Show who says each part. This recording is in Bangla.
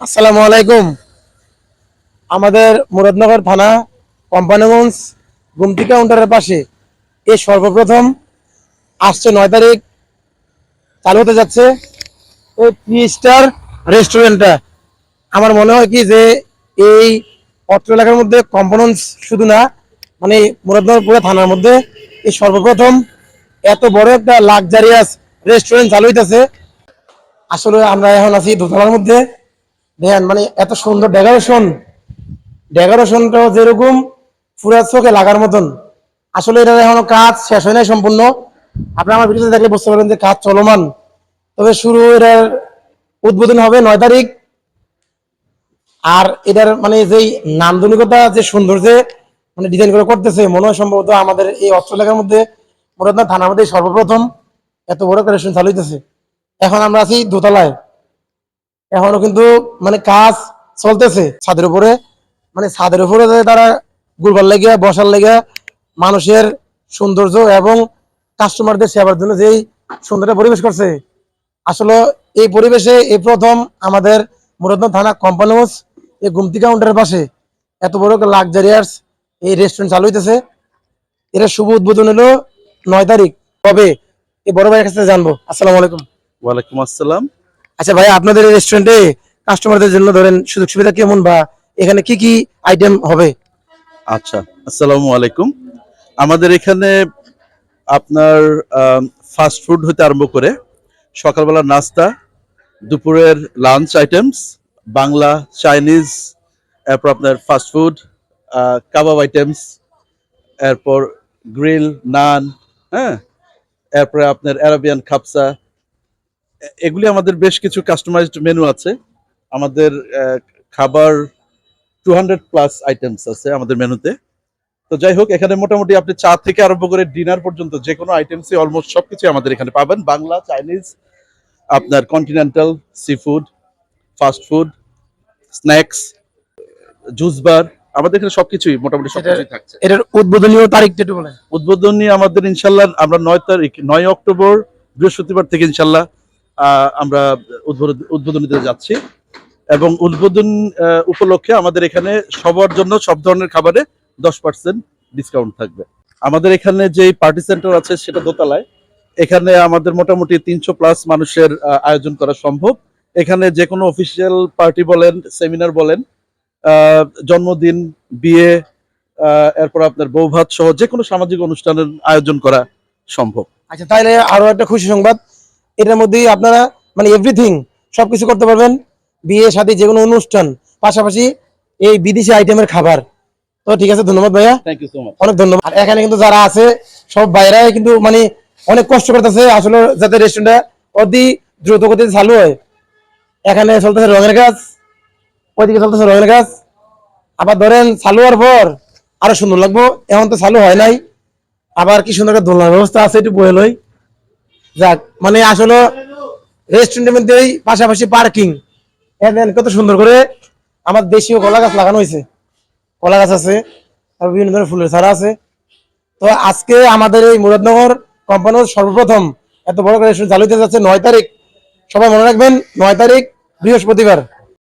Speaker 1: আসসালামু আলাইকুম। আমাদের মুরাদনগর থানা, কোম্পানিগঞ্জ, গুমতি কাউন্টারের পাশে এই সর্বপ্রথম আসছে নয় তারিখ চালু হতে যাচ্ছে এই থ্রি স্টার রেস্টুরেন্টটা আমার মনে হয় কি যে এই অত্র এলাকার মধ্যে কম্পোনেন্টস শুধু না মানে মুরাদনগর পুরো থানার মধ্যে এই সর্বপ্রথম এত বড় একটা লাক্সারিয়াস রেস্টুরেন্ট চালু হইতেছে। আসলে আমরা এখন আছি দোতলার মধ্যে। দেখেন মানে এত সুন্দর ডেকোরেশন ডেকোরেশনটাও যেরকম, পুরা চোখে লাগার মতন। আসলে এটা এখনও কাজ শেষ হয় নাই সম্পূর্ণ। আপনি আমার ভিডিওতে দেখলে বুঝতে পারবেন যে কাজ চলমান। তবে শুরু এটার উদ্বোধন হবে নয় তারিখ। আর এটার মানে যেই নান্দনিকতা, যে সৌন্দর্যে মানে ডিজাইন করে করতেছে, মনে হয় সম্ভবত আমাদের এই অস্ত্র এলাকার মধ্যে মোটামুটি থানার মধ্যে সর্বপ্রথম এত বড় রেস্টুরেন্ট চালু হইতেছে। এখন আমরা আছি দোতলায়। এখনও কিন্তু মানে কাজ চলতেছে। ছাদের উপরে মানে ছাদের উপরে তারা গুলবার লেগে বসার লেগে মানুষের সৌন্দর্য এবং কাস্টমারদের সেবার জন্য যেই সুন্দর পরিবেশ করছে। আসলে এই পরিবেশে এই প্রথম আমাদের মুরাদনগর থানা কোম্পানি হাউস এই গুমতি কাউন্টারের পাশে এত বড় লাক্সারিয়াস এই রেস্টুরেন্ট চালু হইতেছে। এটা শুভ উদ্বোধন হলো নয় তারিখ। কবে এই বড় ভাইয়ের কাছে জানব। আসসালামু আলাইকুম।
Speaker 2: ওয়ালাইকুম আসসালাম।
Speaker 1: আচ্ছা ভাই, আপনাদের রেস্টুরেন্টে কাস্টমারদের জন্য ধরেন সুযোগ সুবিধা কেমন বা এখানে কি কি আইটেম হবে?
Speaker 2: আচ্ছা আসসালামু আলাইকুম। আমাদের এখানে আপনার ফাস্ট ফুড হতে আরম্ভ করে সকালবেলা নাস্তা, দুপুরের লাঞ্চ আইটেমস বাংলা চাইনিজ এরপর আপনার ফাস্ট ফুড কাবাব আইটেমস এরপর গ্রিল নান হ্যাঁ? এরপরে আপনার অ্যারাবিয়ান খাপসা এগুলি আমাদের বেশ কিছু কাস্টমাইজড মেনু আছে। আমাদের খাবার টু হান্ড্রেড প্লাস আইটেমস আছে আমাদের মেনুতে তো যাই হোক এখানে মোটামুটি আপনি চা থেকে আরম্ভ করে ডিনার পর্যন্ত যে কোনো আইটেমসই অলমোস্ট সব সবকিছু আমাদের এখানে পাবেন। বাংলা চাইনিজ আপনার continental seafood fast food snacks juice bar আমাদের এখানে সবকিছুই মোটামুটি সবকিছুই থাকছে।
Speaker 1: এটার উদ্বোধনীয় তারিখটা একটু বলেন।
Speaker 2: উদ্বোধনী আমাদের ইনশাল্লাহ আমরা নয় তারিখ নয় অক্টোবর বৃহস্পতিবার থেকে ইনশাল্লাহ আমরা উদ্বোধন, উদ্বোধনীতে যাচ্ছি। এবং উদ্বোধন উপলক্ষে আমাদের এখানে সবার জন্য সব ধরনের খাবারে দশ পার্সেন্ট ডিসকাউন্ট থাকবে। আমাদের এখানে যে পার্টি সেন্টার আছে সেটা দোতলায়। এখানে আমাদের মোটামুটি তিনশো প্লাস মানুষের আয়োজন করা সম্ভব। এখানে যে কোনো অফিসিয়াল পার্টি বলেন সেমিনার বলেন জন্মদিন, বিয়ে এরপর আপনার বৌভাত সহ যে কোনো সামাজিক অনুষ্ঠানের আয়োজন করা সম্ভব।
Speaker 1: আচ্ছা তাহলে আরও একটা খুশি সংবাদ। এটার মধ্যেই আপনারা মানে এভরিথিং সবকিছু করতে পারবেন। বিয়ে সাথে যে কোনো অনুষ্ঠান পাশাপাশি এই বিদেশি আইটেমের খাবার। তো ঠিক আছে ধন্যবাদ ভাইয়া। অনেক ধন্যবাদ। আর এখানে কিন্তু যারা আছে সব বাইরে কিন্তু মানে অনেক কষ্ট করতেছে আসলে যাতে রেস্টুরেন্টটা অতি দ্রুত গতিতে চালু হয়। এখানে চলতেছে রঙের কাজ ওইদিকে চলতেছে রঙের কাজ। আবার ধরেন চালু হওয়ার পর আরও সুন্দর লাগবো। এখন তো চালু হয় নাই। আবার কি সুন্দর একটা দোলনার ব্যবস্থা আছে একটু বয়ে লই। যাক মানে আসলে রেস্টুরেন্টের মধ্যেই পাশাপাশি পার্কিং কত সুন্দর করে আমার দেশীয় কলা গাছ লাগানো হয়েছে। কলা গাছ আছে আর বিভিন্ন ধরনের ফুলের ছাড়া আছে। তো আজকে আমাদের এই মুরাদনগর কোম্পানির সর্বপ্রথম এত বড় করে চালু হতে যাচ্ছে নয় তারিখ। সবাই মনে রাখবেন, নয় তারিখ বৃহস্পতিবার।